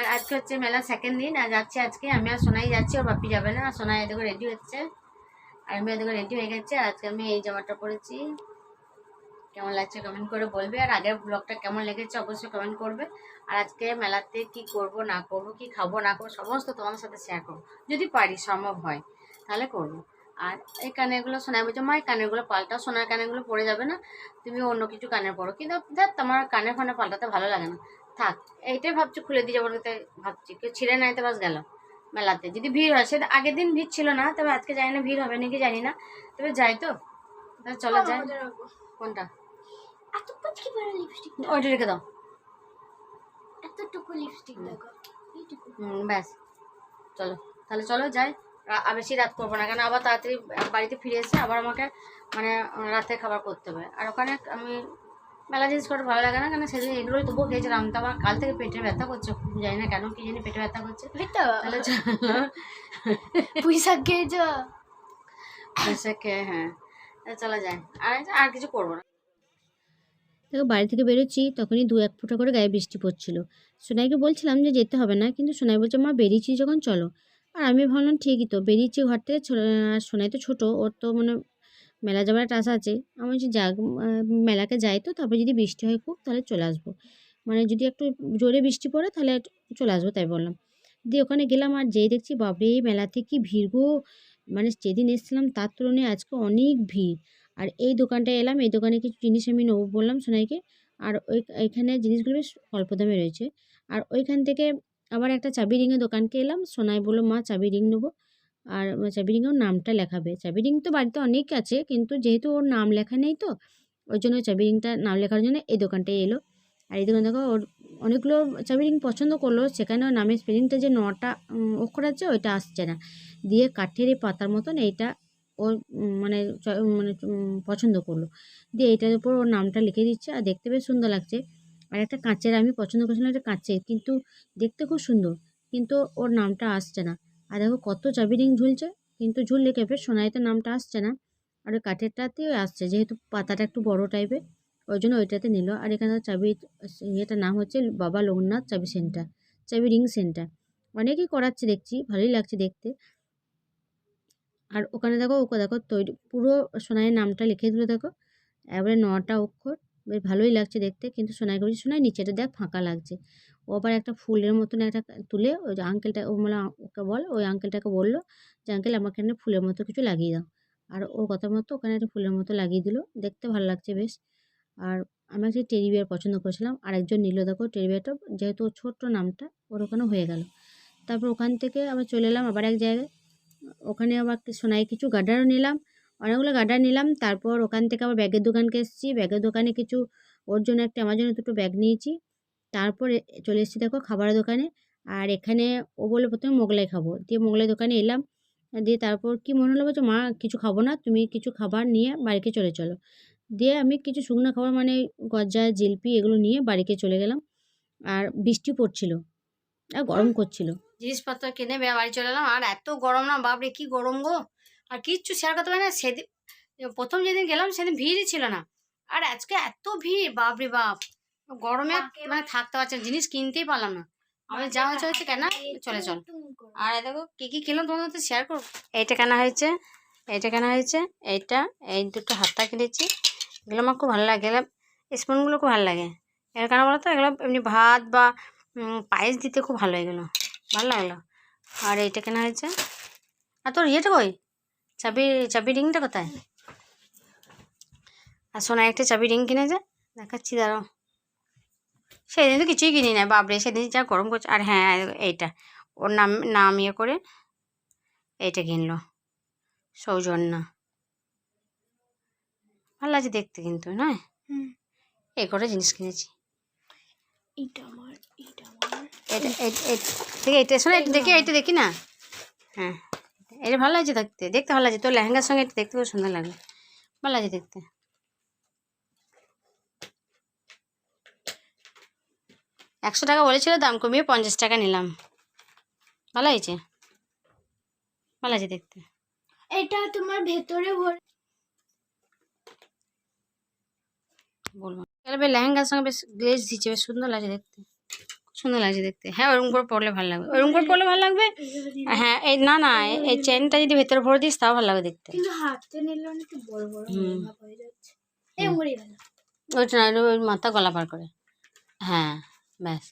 আর আজকে হচ্ছে মেলা সেকেন্ড দিন, আর যাচ্ছি আজকে। আমি আর সোনাই যাচ্ছি, ওর বাপি যাবে না। আর সোনাই এদিকে রেডি হচ্ছে। আর আমি এদিকে রেডি হয়ে গেছে, আর আজকে আমি এই জামাটা পরেছি। কেমন লাগছে কমেন্ট করে বলবে। আর আগের ব্লগটা কেমন লেগেছে অবশ্যই কমেন্ট করবে। আর আজকে মেলাতে কি করব, না করব, কি খাব, না করব সমস্ত তোমাদের সাথে শেয়ার করব। যদি পারি, সম্ভব হয়, তাহলে করব। আর এই কানেরগুলো সোনায় বলছে, মা, এই কানেরগুলো পাল্টাও, সোনার কানেরগুলো পরে যাবে না। তুমি অন্য কিছু কানের পরো কিন্তু দেখ তোমার কানের ফানে পাল্টাতে ভালো লাগে না। থাক এইটাই ভাবছি খুলে দিয়ে যাব ভাবছি কেউ ছিঁড়ে নাই তো বাস গেল মেলাতে। যদি ভিড় হয় সে আগের দিন ভিড় ছিল না তবে আজকে জানি না ভিড় হবে নাকি জানি না। তবে যাই তো চলো যাই। কোনটা? ওইটা রেখে দাও। এতটুকু লিপস্টিক ব্যাস। চলো তাহলে চলো যাই। বেশি রাত করব না কেন আবার তাড়াতাড়ি বাড়িতে ফিরে এসে আবার আমাকে মানে রাতে খাবার করতে হবে। আর ওখানে আমি মেলা জিনিস করে ভালো লাগে না কেন? সেদিন এগুলোই তবুও খেয়েছিলাম। তো আমার কাল থেকে পেটে ব্যথা করছে জানি না কেন কি জানি পেটে ব্যথা করছে। চলো। পয়সা খেয়েছো এসে খেয়ে হ্যাঁ। তাহলে যায় আর আর কিছু করব না। দেখো বাড়ি থেকে বেরোচ্ছি তখনই দু এক ফোঁটা করে গায়ে বৃষ্টি পড়ছিল। সোনাইকে বলছিলাম যে যেতে হবে না কিন্তু সোনাই বলছে মা বেরিয়েছি যখন চলো। আর আমি ভাবলাম ঠিকই তো বেরিয়েছি ঘর থেকে আর সোনাই তো ছোটো ওর তো মানে মেলা যাওয়ার একটা আশা আছে। আমি বলছি, যাক মেলাকে যাই তো, তারপরে যদি বৃষ্টি হয় খুব, তাহলে চলে আসব। মানে যদি একটু জোরে বৃষ্টি পড়ে, তাহলে চলে আসব, তাই বললাম। দিয়ে ওখানে গেলাম আর যেই দেখছি বাবরে এই মেলাতে কি ভিড় গো। মানে যেদিন এসেছিলাম, তার তুলনায় আজকে অনেক ভিড়। আর এই দোকানটায় এলাম, এই দোকানে কিছু জিনিস আমি নেব বললাম সোনাইকে। আর ওই এইখানে জিনিসগুলো বেশ অল্প দামে রয়েছে। আর ওইখান থেকে আবার একটা চাবি রিংয়ের দোকানকে এলাম। সোনাই বলল, মা, চাবি রিং নেব। আর চাবি রিংয়েও নামটা লেখাবে চাবি রিং তো বাড়িতে অনেক আছে, কিন্তু যেহেতু ওর নাম লেখা নেই তো, ওই জন্য ওই চাবি রিংটা নাম লেখার জন্য এই দোকানটায় এলো। আর এই দোকান থেকে ওর অনেকগুলো চাবি রিং পছন্দ করল, সেখানে ওর নামের স্পেলিংটা যে নটা অক্ষর আছে, ওইটা আসছে না। দিয়ে কাঠের এই পাতার মতন এইটা ওর মানে মানে পছন্দ করল। দিয়ে এইটার উপর ওর নামটা লিখে দিচ্ছে, আর দেখতে বেশ সুন্দর লাগছে। আর একটা কাঁচের, আমি পছন্দ করেছিলাম একটা কাঁচের, কিন্তু দেখতে খুব সুন্দর, কিন্তু ওর নামটা আসছে না। আর দেখো কত চাবি রিং ঝুলছে, কিন্তু ঝুললে কেঁপে সোনাইতে নামটা আসছে না। আর ওই কাঠেরটাতেও আসছে, যেহেতু পাতাটা একটু বড় টাইপের ওই জন্য ওইটাতে নিল। আর এখানে চাবি, ইয়েটার নাম হচ্ছে বাবা লোকনাথ চাবি সেন্টার চাবি রিং সেন্টার অনেকেই করাচ্ছে দেখছি, ভালোই লাগছে দেখতে। আর ওখানে দেখো, ওকে দেখো, তৈরি, পুরো সোনাইয়ের নামটা লিখে দিল দেখো। এবারে নটা অক্ষর, বেশ ভালোই লাগছে দেখতে, কিন্তু সোনাই বলছে সোনাই নিচেটা দেখ, ফাঁকা লাগছে। ও আবার একটা ফুলের মতন একটা তুলে ওই আঙ্কেলটা ও মানে ওকে বল, ওই আঙ্কেলটাকে বলল যে আঙ্কেল আমাকে এখানে ফুলের মতো কিছু লাগিয়ে দাও। আর ওর কথা মতো ওখানে একটা ফুলের মতো লাগিয়ে দিল। দেখতে ভালো লাগছে বেশ। আর আমি একটা টেডি বিয়ার পছন্দ করেছিলাম। আরেকজন নিল, দেখো টেডি বিয়ারটা যেহেতু ওর ছোট্ট নামটা, ওর ওখানে হয়ে গেল। তারপর ওখান থেকে আবার চলে এলাম আবার এক জায়গায়। ওখানে আবার সোনাই কিছু গার্ডারও নিলাম, অনেকগুলো গার্ডার নিলাম। তারপর ওখান থেকে আবার ব্যাগের দোকানকে এসেছি। ব্যাগের দোকানে কিছু, ওর জন্য একটা, আমার জন্য দুটো ব্যাগ নিয়েছি। তারপরে চলে এসেছি দেখো খাবারের দোকানে। আর এখানে ও বলল প্রথমে মোগলাই খাব। দিয়ে মোগলাই দোকানে এলাম। দিয়ে তারপর কি মনে হলো বলছে মা কিছু খাব না তুমি কিছু খাবার নিয়ে বাড়িতে চলে চলো। দিয়ে আমি কিছু শুকনো খাবার মানে গজা জিলপি এগুলো নিয়ে বাড়িতে চলে গেলাম। আর বৃষ্টি পড়ছিল আর গরম করছিল। জিনিসপত্র কিনে বাড়ি চলে এলাম। আর এত গরম না বাপরে কি গরম গো! আর কিচ্ছু শেয়ার করতে পারি না। সেদিন প্রথম যেদিন গেলাম সেদিন ভিড়ই ছিল না। আর আজকে এত ভিড় বাপরে বাপ! গরমে মানে থাকতে পারছে জিনিস কিনতেই পারলাম না। আমি যা হয়েছে হয়েছে কেনা? চলে চল। আর দেখো কি কি কিনলাম তোমাদের সাথে শেয়ার করব? এইটা কেনা হয়েছে এইটা কেনা হয়েছে এইটা এই দুটো হাতটা কিনেছি। এগুলো আমার খুব ভালো লাগে এগুলো স্পুনগুলো খুব ভালো লাগে। এর কেন বলো তো? এগুলো এমনি ভাত বা পায়েস দিতে খুব ভালো এগুলো ভালো লাগল আর এইটা কেনা হয়েছে। আর তোর ইয়েটা কই? চাবি চাবি রিংটা কোথায়? আর সোনা একটা চাবি রিং কিনেছে দেখাচ্ছি দাঁড়াও। সেদিন তো কিছুই কিনি না বাবরে সেদিন যা গরম করছে আর হ্যাঁ এইটা ওর নাম নাম ইয়ে করে এইটা কিনলো সৌজন্য। ভালো লাগছে দেখতে কিন্তু হুম। এই করে জিনিস কিনেছি। এটা আমার এটা আমার। এটা এই- এই- দেখি এটা শোনো এটা দেখি এটা দেখি না? হ্যাঁ এটা ভালো লাগছে দেখতে দেখতে ভালো লাগছে তোর লেহেঙ্গার সঙ্গে এটা দেখতে খুব সুন্দর লাগে ভালো লাগছে দেখতে। একশো টাকা বলেছিল দাম কমিয়ে পঞ্চাশ টাকা নিলাম। ভালো হয়েছে? ভালো আছে দেখতে। এটা তোমার ভেতরে ভরে বলব লেহেঙ্গার সঙ্গে বেশ গ্লেজ দিচ্ছে বেশ সুন্দর লাগছে দেখতে। সুন্দর লাগছে দেখতে। হ্যাঁ ওরকম করে পরলে ভালো লাগবে। ওরকম করে পরলে ভালো লাগবে? হ্যাঁ এই না না এই- চেনটা যদি ভেতরে ভরে দিস তাও ভালো লাগবে দেখতে। কিন্তু হাতে নিলে অনেক বড় বড় হয়ে যাচ্ছে। এই ওইটা ওই মাথা গলা পার করে। হ্যাঁ। ব্যাস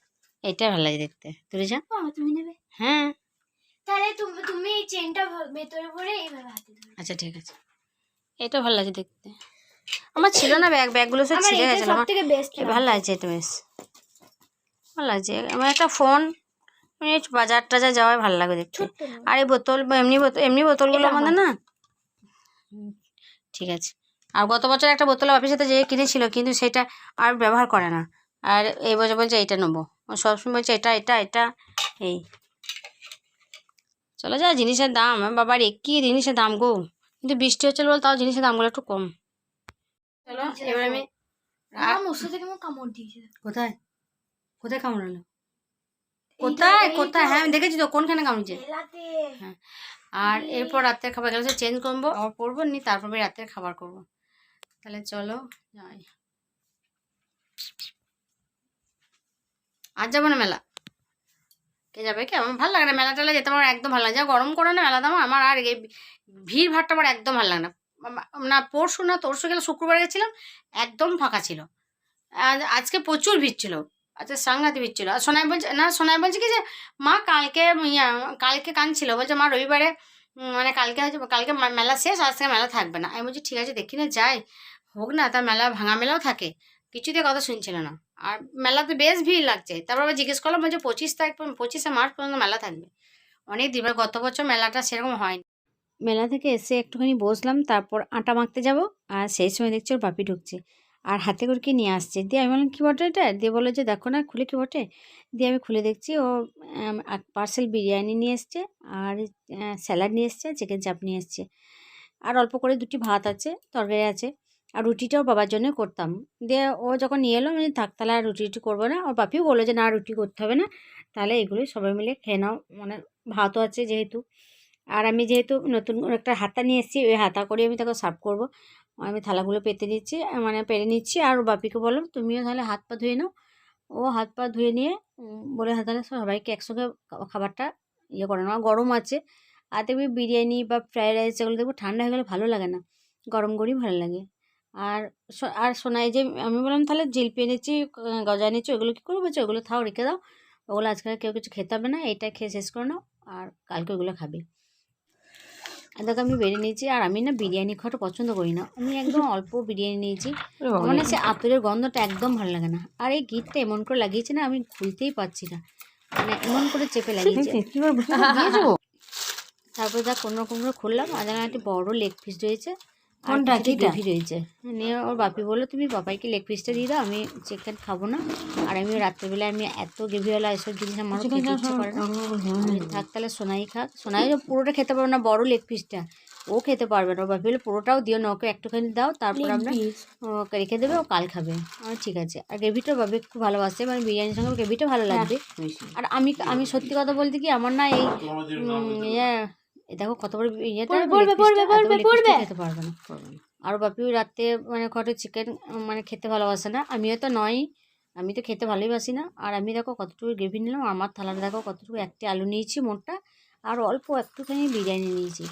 এইটাই ভালো লাগে দেখতে। তুলে যা তুমি নেবে? হ্যাঁ। তাহলে তুমি তুমি এই চেনটা ভেতরে ভরে এইভাবে হাতে ধরো। আচ্ছা ঠিক আছে। এটা ভালো লাগছে দেখতে। আমার ছিল না ব্যাগ ব্যাগগুলো সব ছিঁড়ে এটা গেছে আমার ভালো লাগছে এটা বেশ। ভালো লাগছে। আমার একটা ফোন মানে বাজার টাজার যাওয়ায় ভালো লাগে দেখতে। আর এই বোতল বা এমনি বোতল এমনি বোতলগুলো এটা আমাদের না? ঠিক আছে। আর গত বছর একটা বোতল অফিসে সাথে যে কিনেছিল কিন্তু সেটা আর ব্যবহার করে না। আর এই বছর বলছে এইটা নেব। ও সবসময় বলছে এটা এটা এটা। এই। চলো যা জিনিসের দাম। বাবার একই জিনিসের দাম গো। কিন্তু বৃষ্টি হচ্ছে বল তাও জিনিসের দামগুলো একটু কম। চলো এবার আমি কামড় দিয়েছে? কোথায়? কোথায় কামড়ালো কোথায়? কোথায়? হ্যাঁ আমি দেখেছি তো কোনখানে কামড়েছে? বেলাতে আর এরপর রাতের খাবার গেলে চেঞ্জ করব আবার পরবো নি তারপর আমি রাতের খাবার করব। তাহলে চলো যাই। আজ যাব না মেলা। কে যাবে কি? আমার ভালো লাগে না মেলা টেলা যেতে, আমার একদম ভালো লাগে যা গরম করে না মেলা দাম আমার আর এই ভিড় ভাড়টা আমার একদম ভালো লাগে না। না, পরশু না, তরশু গেলে শুক্রবার গেছিলাম, একদম ফাঁকা ছিল। আজ, আজকে প্রচুর ভিড় ছিল। আচ্ছা সাংঘাতিক ভিড় ছিল। আর সোনাই বলছে, না, সোনাই বলছে কি যে, মা কালকে, ইয়া, কালকে কানছিল বলছে, মা, রবিবারে মানে কালকে হচ্ছে কালকে মেলা শেষ আজ থেকে মেলা থাকবে না। আমি বলছি, ঠিক আছে, দেখি না, যাই। হোক না, তা মেলা, ভাঙা মেলাও থাকে। কিছুতে কথা শুনছিল না। আর মেলাতে বেশ ভিড় লাগছে। তারপর আবার জিজ্ঞেস করলাম, বলছে, পঁচিশ তারিখ পঁচিশে মার্চ পর্যন্ত মেলা থাকবে? অনেক দিন গত বছর মেলাটা সেরকম হয়নি। মেলা থেকে এসে একটুখানি বসলাম, তারপর আটা মাখতে যাব, আর সেই সময় দেখছি ওর বাপি ঢুকছে। আর হাতে করে কি নিয়ে আসছে? দিয়ে আমি বললাম, কী বটে এটা? দিয়ে বলল যে, দেখো না, খুলে কী বটে? দিয়ে আমি খুলে দেখছি, ও পার্সেল বিরিয়ানি নিয়ে এসছে, আর স্যালাড নিয়ে এসছে চিকেন চাপ নিয়ে এসছে। আর অল্প করে দুটি ভাত আছে, তরকারি আছে। আর রুটিটাও বাবার জন্য করতাম। দিয়ে ও যখন নিয়ে এলো, আমি থাক, তাহলে আর রুটি রুটি করব না। ওর বাপিও বলল যে, না রুটি করতে হবে না। তাহলে এগুলোই সবাই মিলে খেয়ে নাও। মানে ভাতও আছে যেহেতু। আর আমি যেহেতু নতুন একটা হাতা নিয়ে এসেছি, ওই হাতা করে আমি তাকে সার্ভ করব। আমি থালাগুলো পেতে নিচ্ছি মানে পেরে নিচ্ছি। আর বাপিকে বললাম, তুমিও তাহলে হাত পা ধুয়ে নাও। ও হাত পা ধুয়ে নিয়ে বলে হ্যাঁ তাহলে সবাইকে একসঙ্গে খাবারটা ইয়ে করে নেওয়া গরম আছে। আর দেখবি, বিরিয়ানি বা ফ্রায়েড রাইস এগুলো দেখব, ঠান্ডা হয়ে গেলে ভালো লাগে না। গরম গরমই ভালো লাগে। আর আর শোনাই যে আমি বললাম তাহলে জিলপি এনেছি গজা এনেছি ওগুলো কী করব? বলছে ওগুলো থাও রেখে দাও। ওগুলো আজকাল কেউ কিছু খেতে হবে না এটা খেয়ে শেষ করে নাও আর কালকে ওগুলো খাবে। দেখো আমি বেরিয়ে নিয়েছি আর আমি না বিরিয়ানি খাওয়াটা পছন্দ করি না। আমি একদম অল্প বিরিয়ানি নিয়েছি আমার না সে আতরের গন্ধটা একদম ভালো লাগে না। আর এই গিটটা এমন করে লাগিয়েছে না আমি খুলতেই পারছি না। মানে এমন করে চেপে লাগিয়েছে। তারপর যা কোনো রকম করে খুললাম আর একটা বড় লেগ পিস রয়েছে। কোনটা? কিটা? রয়েছে নিয়ে ওর বাপি বলল তুমি বাবাইকে লেগ পিসটা দিয়ে দাও আমি চিকেন খাব না। আর আমি রাত্রেবেলায় আমি এত গ্রেভিওয়ালা এসব জিনিস খেতে ইচ্ছে করে না। থাক তাহলে সোনাই খাক। সোনাই পুরোটা খেতে পারবে না বড় লেগ পিসটা ও খেতে পারবে না। ওর বাপি বলে পুরোটাও দিও না ওকে একটুখানি দাও তারপর আমরা ওকে রেখে দেবে ও কাল খাবে। ঠিক আছে। আর গ্রেভিটা বাবু খুব ভালোবাসে মানে বিরিয়ানির সঙ্গে গ্রেভিটা ভালো লাগবে। আর আমি আমি সত্যি কথা বলতে কি আমার না এই ইয়ে দেখো কত বড় ইয়েটা পড়বে, পড়বে, পড়বে, পড়বে। খেতে পারবে না। আর বাপি ওই রাতে মানে ঘরে চিকেন মানে খেতে ভালোবাসে না। আমিও তো নয় আমি তো খেতে ভালোই বাসি না। আর আমি দেখো কতটুকু গ্রেভি নিলাম আমার থালাটা দেখো কতটুকু একটি আলু নিয়েছি মোটটা আর অল্প একটুখানি বিরিয়ানি নিয়েছি।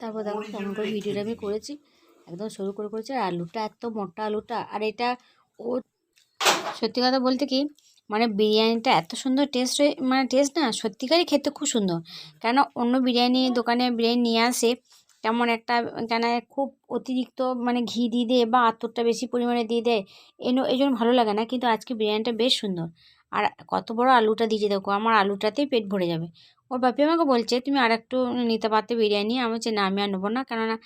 তারপর দেখো কেমন করে ভিডিওটা আমি করেছি একদম শুরু করে করেছি আর আলুটা এত মোটা আলুটা আর এটা ও সত্যি কথা বলতে কি মানে বিরিয়ানিটা এত সুন্দর টেস্ট মানে টেস্ট না, সত্যিকারই খেতে খুব সুন্দর। কেন অন্য বিরিয়ানি দোকানে বিরিয়ানি নিয়ে আসে তেমন একটা, কেন খুব অতিরিক্ত মানে ঘি দিয়ে দেয় বা আতরটা বেশি পরিমাণে দিয়ে দেয়, এন এই জন্য ভালো লাগে না, কিন্তু আজকে বিরিয়ানিটা বেশ সুন্দর। আর কত বড় আলুটা দিয়েছে দেখো আমার আলুটাতেই পেট ভরে যাবে। ওর বাপি আমাকে বলছে, তুমি আর একটু নিতে পারতে বিরিয়ানি? আমি বলছি, না, আমি আর নেব না। কেননা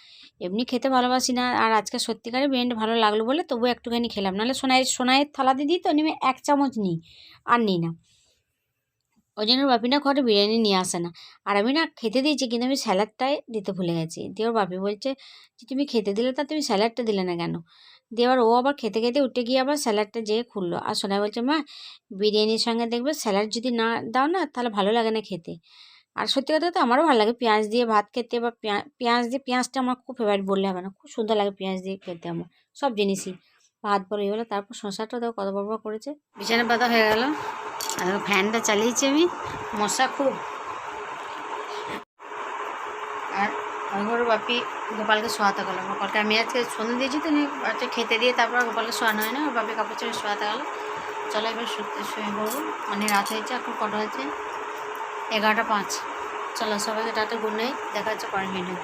এমনি খেতে ভালোবাসি না। আর আজকে সত্যিকারের বিরিয়ানিটা ভালো লাগল বলে তবু একটুখানি খেলাম। নাহলে সোনাইয়ের সোনাইয়ের থালাতে দিই তো আমি এক চামচ নিই। আর নিই না। ওই জন্য ওর বাপি না ঘরে বিরিয়ানি নিয়ে আসে না। আর আমি না খেতে দিয়েছি, কিন্তু আমি স্যালাডটাই দিতে ভুলে গেছি। দিয়ে ওর বাপি বলছে যে, তুমি খেতে দিলে তা তুমি স্যালাডটা দিলে না কেন? দিয়ে আবার ও আবার খেতে খেতে উঠে গিয়ে আবার স্যালাডটা যেয়ে খুললো। আর সোনাই বলছে, মা, বিরিয়ানির সঙ্গে দেখবে স্যালাড যদি না দাও না, তাহলে ভালো লাগে না খেতে। আর সত্যি কথা তো আমারও ভালো লাগে পেঁয়াজ দিয়ে ভাত খেতে বা পেঁয়া- পেঁয়াজ দিয়ে, পেঁয়াজটা আমার খুব ফেভারিট বললে হবে না। খুব সুন্দর লাগে পেঁয়াজ দিয়ে খেতে আমার, সব জিনিসই। ভাত বড় গেলো তারপর শশাটা দেখো কত বড় বড় করেছে। বিছানা পাতা হয়ে গেল। আর ফ্যানটা চালিয়েছি আমি, মশা খুব। আর ওর বাপি গোপালকে শোয়াতে গেলো। গোপালকে আমি আজকে সন্ধে দিয়েছি তো বাচ্চা খেতে দিয়ে তারপর গোপালকে শোয়ানো হয় না, ওর বাপি কাপড় ছেড়ে শোয়াতে গেলো। চলো এবার শুতে শুয়ে পড়ব। অনেক রাত হয়েছে, এখন কটা হয়েছে এগারোটা পাঁচ। চলো সবাইকে টাটা গুড নাইট, দেখা হচ্ছে পরের ভিডিও